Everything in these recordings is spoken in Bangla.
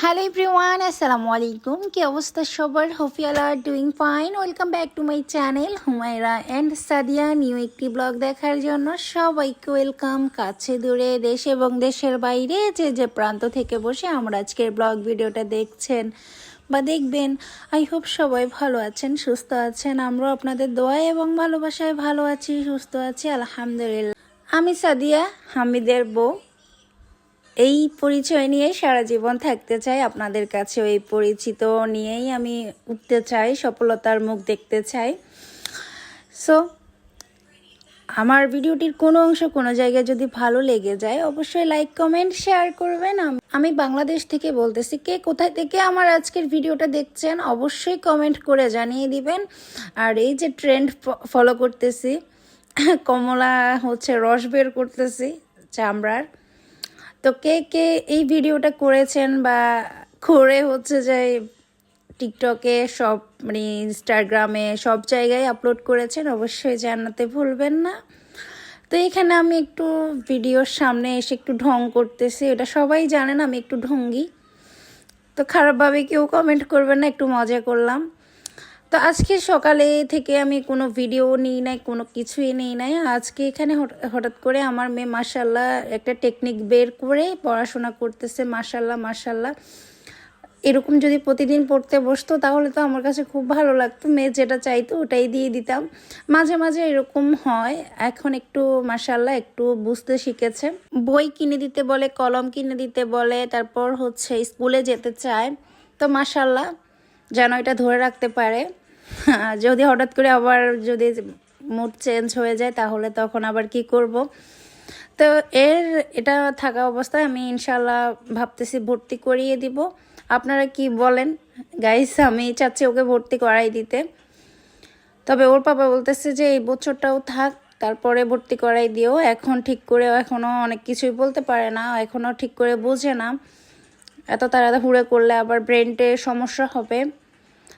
হ্যালো এভরিওয়ান আসসালামু আলাইকুম কি অবস্থা সবার? Hope you all are doing fine welcome back to my channel Humaira and Sadia new একটি ব্লগ দেখার জন্য সবাইকে ওয়েলকাম কাছে দূরে দেশ এবং দেশের বাইরে যে যে প্রান্ত থেকে বসে আমরা আজকের ব্লগ ভিডিওটা দেখছেন বা দেখবেন। আই হোপ সবাই ভালো আছেন, সুস্থ আছেন। আমরাও আপনাদের দোয়া এবং ভালোবাসায় ভালো আছি, সুস্থ আছি, আলহামদুলিল্লাহ। আমি সাদিয়া, হামিদের বউ। এই পরিচয় নিয়ে সারা জীবন থাকতে চাই, আপনাদের কাছে এই পরিচিত নিয়েই আমি উঠতে চাই, সফলতার মুখ দেখতে চাই। সো আমার ভিডিওটির কোনো অংশ কোনো জায়গায় যদি ভালো লেগে যায়, অবশ্যই লাইক কমেন্ট শেয়ার করবেন। আমি বাংলাদেশ থেকে বলতেছি, কে কোথায় থেকে আমার আজকের ভিডিওটা দেখছেন, অবশ্যই কমেন্ট করে জানিয়ে দিবেন। আর এই যে ট্রেন্ড ফলো করতেছি, কমলা হচ্ছে রস বের করতেছি, চামড়ার। তো কে কে এই ভিডিওটা করেছেন বা করে হচ্ছে যে টিকটকে সব মানে ইনস্টাগ্রামে সব জায়গায় আপলোড করেছেন, অবশ্যই জানাতে ভুলবেন না। তো এখানে আমি একটু ভিডিওর সামনে এসে একটু ঢং করতেছি, এটা সবাই জানেন আমি একটু ঢঙ্গি। তো খারাপভাবে কেউ কমেন্ট করবেন না, একটু মজা করলাম। তো আজকে সকালে থেকে আমি কোনো ভিডিও নিই নাই, কোনো কিছুই নিই নাই। আজকে এখানে হঠ- হঠাৎ করে আমার মেয়ে মাসাল্লাহ একটা টেকনিক বের করে পড়াশোনা করতেছে মাসাল্লাহ মাসাল্লাহ এরকম যদি প্রতিদিন পড়তে বসতো, তাহলে তো আমার কাছে খুব ভালো লাগতো। মেয়ে যেটা চাইতো, ওটাই দিয়ে দিতাম। মাঝে মাঝে এরকম হয়। এখন একটু মাসাল্লাহ একটু বুঝতে শিখেছে। বই কিনে দিতে বলে, কলম কিনে দিতে বলে, তারপর হচ্ছে স্কুলে যেতে চায়। তো মাসাল্লাহ যেন এটা ধরে রাখতে পারে। যদি হঠাৎ করে আবার যদি মুড চেঞ্জ হয়ে যায়, তাহলে তখন আবার কি করব? তো এর, এটা থাকা অবস্থায় আমি ইনশাল্লাহ ভাবতেছি ভর্তি করিয়ে দিব। আপনারা কি বলেন? গাইস আমি চাচ্ছি ওকে ভর্তি করাই দিতে। তবে ওর পাপা বলতেছে যে, এই বছরটাও থাক, তারপরে ভর্তি করাই দিও। এখন ঠিক করে এখনও অনেক কিছুই বলতে পারে না এখনও ঠিক করে বোঝে না। এত তাড়াহুড়ো করলে আবার ব্রেনটে সমস্যা হবে।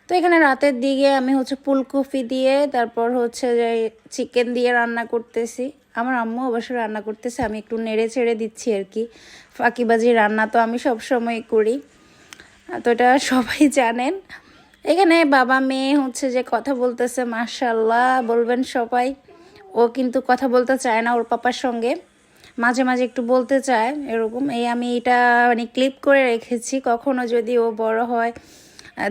তো এখানে রাতের দিকে আমি হচ্ছে ফুলকপি দিয়ে, তারপর হচ্ছে যে চিকেন দিয়ে রান্না করতেছি। আমার আম্মু অবশ্য রান্না করতেছে, আমি একটু নেড়ে ছেড়ে দিচ্ছি আর কি। ফাঁকিবাজি রান্না তো আমি সব সময় করি। তো এটা সবাই জানেন। এখানে বাবা মেয়ে হচ্ছে যে কথা বলতেছে মার্শাল্লাহ বলবেন সবাই। ও কিন্তু কথা বলতে চায় না ওর পাপার সঙ্গে। মাঝে মাঝে একটু বলতে চায়, এরকম। এই আমি এটা মানে ক্লিপ করে রেখেছি। কখনো যদি ও বড় হয়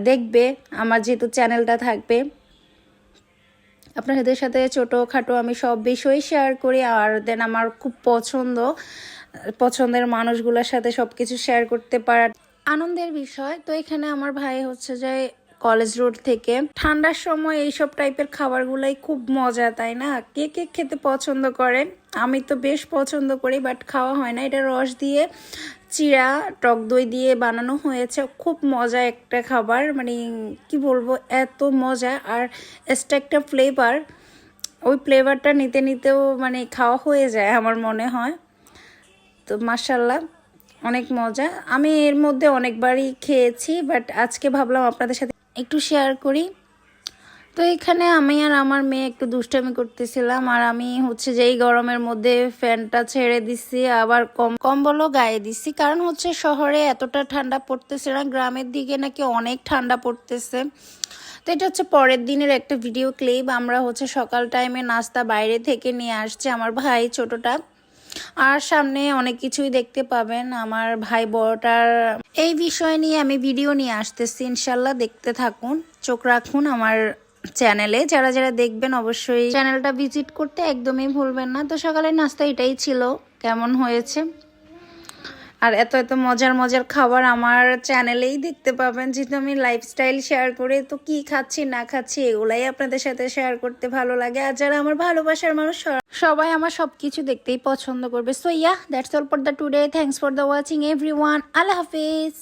দেখবে, আমার যেহেতু চ্যানেলটা থাকবে। আপনাদের সাথে ছোটোখাটো আমি সব বিষয় শেয়ার করি, আর দেন আমার খুব পছন্দ, পছন্দের মানুষগুলোর সাথে সব কিছু শেয়ার করতে পারার আনন্দের বিষয়। তো এখানে আমার ভাই হচ্ছে যে কলেজ রোড থেকে। ঠান্ডার সময় এইসব টাইপের খাবারগুলাই খুব মজা, তাই না? কে কে খেতে পছন্দ করে? আমি তো বেশ পছন্দ করি বাট খাওয়া হয় না। এটা রস দিয়ে চিড়া, টক দই দিয়ে বানানো হয়েছে। খুব মজা একটা খাবার। মানে কি বলব, এত মজা। আর এক্সট্রা একটা ফ্লেভার ওই ফ্লেভারটা নিতে নিতেও মানে খাওয়া হয়ে যায় আমার মনে হয়। তো মার্শাল্লাহ অনেক মজা। আমি এর মধ্যে অনেকবারই খেয়েছি বাট আজকে ভাবলাম আপনাদের সাথে একটু শেয়ার করি। তো এখানে আমি আর আমার মেয়ে একটু দুষ্টামি করতেছিলাম, আর আমি হচ্ছে যে এই গরমের মধ্যে ফ্যানটা ছেড়ে দিছি, আবার কম, কম্বলও গায়ে দিছি। কারণ হচ্ছে শহরে এতটা ঠান্ডা পড়তেছে না, গ্রামের দিকে নাকি অনেক ঠান্ডা পড়তেছে। তো এটা হচ্ছে পরের দিনের একটা ভিডিও ক্লিপ। আমরা হচ্ছে সকাল টাইমে নাস্তা বাইরে থেকে নিয়ে আসছে আমার ভাই ছোটটা। আর সামনে অনেক কিছুই দেখতে পাবেন। আমার ভাই বড়টার এই বিষয় নিয়ে আমি ভিডিও নিয়ে আসতেছি। ইনশাল্লাহ দেখতে থাকুন। চোখ রাখুন আমার চ্যানেলে, যারা যারা দেখবেন অবশ্যই চ্যানেলটা ভিজিট করতে একদমই ভুলবেন না। তো সকালের নাস্তা এটাই ছিল, কেমন হয়েছে? আর এত এত মজার মজার খাবার আমার চ্যানেলেই দেখতে পাবেন, যেহেতু আমি লাইফস্টাইল শেয়ার করে তো কি খাচ্ছি, না খাচ্ছি, এগুলাই আপনাদের সাথে শেয়ার করতে ভালো লাগে। আর যারা আমার ভালোবাসার মানুষ সবাই আমার সব কিছু দেখতেই পছন্দ করবে। So yeah that's all for the today thanks for the watching everyone Allah Hafiz.